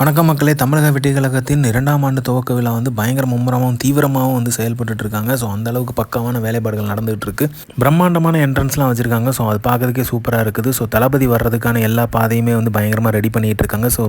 வணக்கம் மக்களே. தமிழக வெட்டிக்கழகத்தின் இரண்டாம் ஆண்டு துவக்க விழா வந்து பயங்கர மும்முரமாகவும் தீவிரமாகவும் வந்து செயல்பட்டு இருக்காங்க ஸோ அந்த அளவுக்கு பக்கமான வேலைப்பாடுகள் நடந்துகிட்டு இருக்கு பிரம்மாண்டமான என்ட்ரன்ஸ்லாம் வச்சுருக்காங்க. ஸோ அது பார்க்கறதுக்கே சூப்பராக இருக்குது. ஸோ தளபதி வர்றதுக்கான எல்லா பாதையுமே வந்து பயங்கரமாக ரெடி பண்ணிகிட்டு இருக்காங்க ஸோ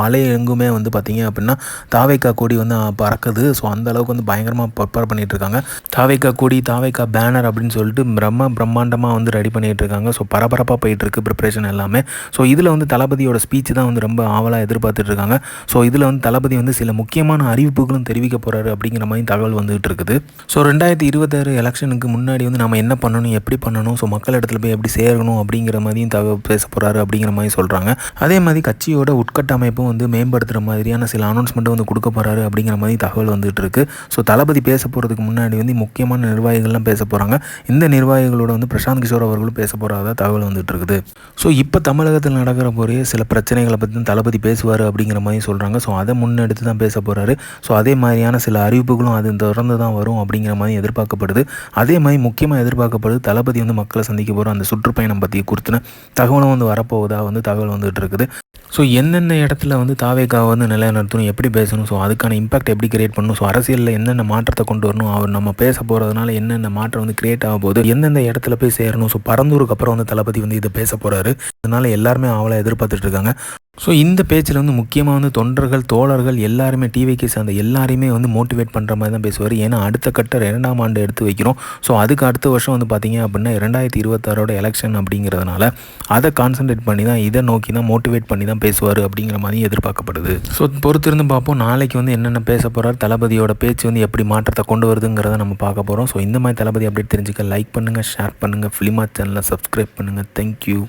வலை எங்குமே வந்து பார்த்திங்க அப்படின்னா தாவைக்கா கொடி வந்து பறக்குது. ஸோ அந்த அளவுக்கு வந்து பயங்கரமாக ப்ரிப்பேர் பண்ணிகிட்டு இருக்காங்க தாவைக்கா கொடி தாவைக்கா பேனர் அப்படின்னு சொல்லிட்டு பிரம்ம பிரம்மாண்டமாக வந்து ரெடி பண்ணிகிட்டு இருக்காங்க ஸோ பரபரப்பாக போயிட்டு இருக்கு ப்ரிப்பரேஷன் எல்லாமே. ஸோ இதில் வந்து தளபதியோட ஸ்பீச் தான் வந்து ரொம்ப ஆவலாக எதிர்பார்த்துட்டு இருக்காங்க ஸோ இதில் வந்து தளபதி வந்து சில முக்கியமான அறிவிப்புகளும் தெரிவிக்க போகிறாரு அப்படிங்கிற மாதிரி தகவல் வந்துகிட்டு இருக்குது. ஸோ ரெண்டாயிரத்தி இருபத்தாறு எலெக்ஷனுக்கு முன்னாடி வந்து நம்ம என்ன பண்ணணும் எப்படி பண்ணணும் ஸோ மக்கள் இடத்துல போய் எப்படி சேரணும் அப்படிங்கிற மாதிரியும் தகவல் பேச போகிறாரு அப்படிங்கிற மாதிரி சொல்கிறாங்க அதே மாதிரி கட்சியோட உட்கட்டமைப்பும் வந்து மேம்படுத்துகிற மாதிரியான சில அனௌன்ஸ்மெண்ட்டும் வந்து கொடுக்க போகிறாரு அப்படிங்கிற மாதிரி தகவல் வந்துட்டு இருக்கு. ஸோ தளபதி பேச போகிறதுக்கு முன்னாடி வந்து முக்கியமான நிர்வாகிகள்லாம் பேச போகிறாங்க இந்த நிர்வாகிகளோட வந்து பிரசாந்த் கிஷோர் அவர்களும் பேச போகிறதா தகவல் வந்துட்டு இருக்குது. ஸோ இப்போ தமிழகத்தில் நடக்கிற போகிற சில பிரச்சனைகளை பற்றி தளபதி பேசுவார் அப்படிங்கிற மாதிரி சொல்கிறாங்க ஸோ அதை முன்னெடுத்து தான் பேச போகிறாரு ஸோ அதே மாதிரியான சில அறிவிப்புகளும் அது தொடர்ந்து தான் வரும் அப்படிங்கிற மாதிரி எதிர்பார்க்கப்படுது. அதே மாதிரி முக்கியமாக எதிர்பார்க்கப்படுது தளபதி வந்து மக்களை சந்திக்க போகிற அந்த சுற்றுப்பயணம் பற்றி குறித்துன தகவலும் வந்து வரப்போவதாக வந்து தகவல் வந்துகிட்டு இருக்குது. ஸோ என்னென்ன இடத்துல வந்து தாவேக்காவை வந்து நிலைநிறுத்தணும் எப்படி பேசணும் ஸோ அதுக்கான இம்பாக்ட் எப்படி கிரியேட் பண்ணணும் ஸோ அரசியலில் என்னென்ன மாற்றத்தை கொண்டு வரணும் அவர் நம்ம பேச போகிறதுனால என்னென்ன மாற்றம் வந்து கிரியேட் ஆக போகுது எந்தெந்த இடத்துல போய் சேரணும் ஸோ பரந்தூருக்கு அப்புறம் வந்து தளபதி வந்து இதை பேச போகிறாரு அதனால எல்லாருமே அவளை எதிர்பார்த்துட்டு இருக்காங்க. ஸோ இந்த பேச்சில் வந்து முக்கியமாக வந்து தொண்டர்கள் தோழர்கள் எல்லாருமே டிவிக்கு சேர்ந்த எல்லாரையுமே வந்து மோட்டிவேட் பண்ணுற மாதிரி தான் பேசுவார். ஏன்னா அடுத்த கட்ட இரண்டாம் ஆண்டு எடுத்து வைக்கிறோம். ஸோ அதுக்கு அடுத்த வருஷம் வந்து பார்த்திங்க அப்படின்னா ரெண்டாயிரத்தி இருபத்தாறோட எலெக்ஷன் அப்படிங்கிறதுனால அதை கான்சன்ட்ரேட் பண்ணி தான் இதை நோக்கி தான் மோட்டிவேட் பண்ணி தான் பேசுவார் அப்படிங்கிற மாதிரி எதிர்பார்க்கப்படுது. ஸோ பொறுத்திருந்து பார்ப்போம் நாளைக்கு வந்து என்னென்ன பேச போகிறார் தளபதியோட பேச்சு வந்து எப்படி மாற்றத்தை கொண்டு வருதுங்கிறத நம்ம பார்க்க போகிறோம் ஸோ இந்த மாதிரி தளபதி அப்டேட் தெரிஞ்சுக்க லைக் பண்ணுங்கள் ஷேர் பண்ணுங்கள் ஃபிலிமா சேனலை சப்ஸ்கிரைப் பண்ணுங்கள் தேங்க்யூ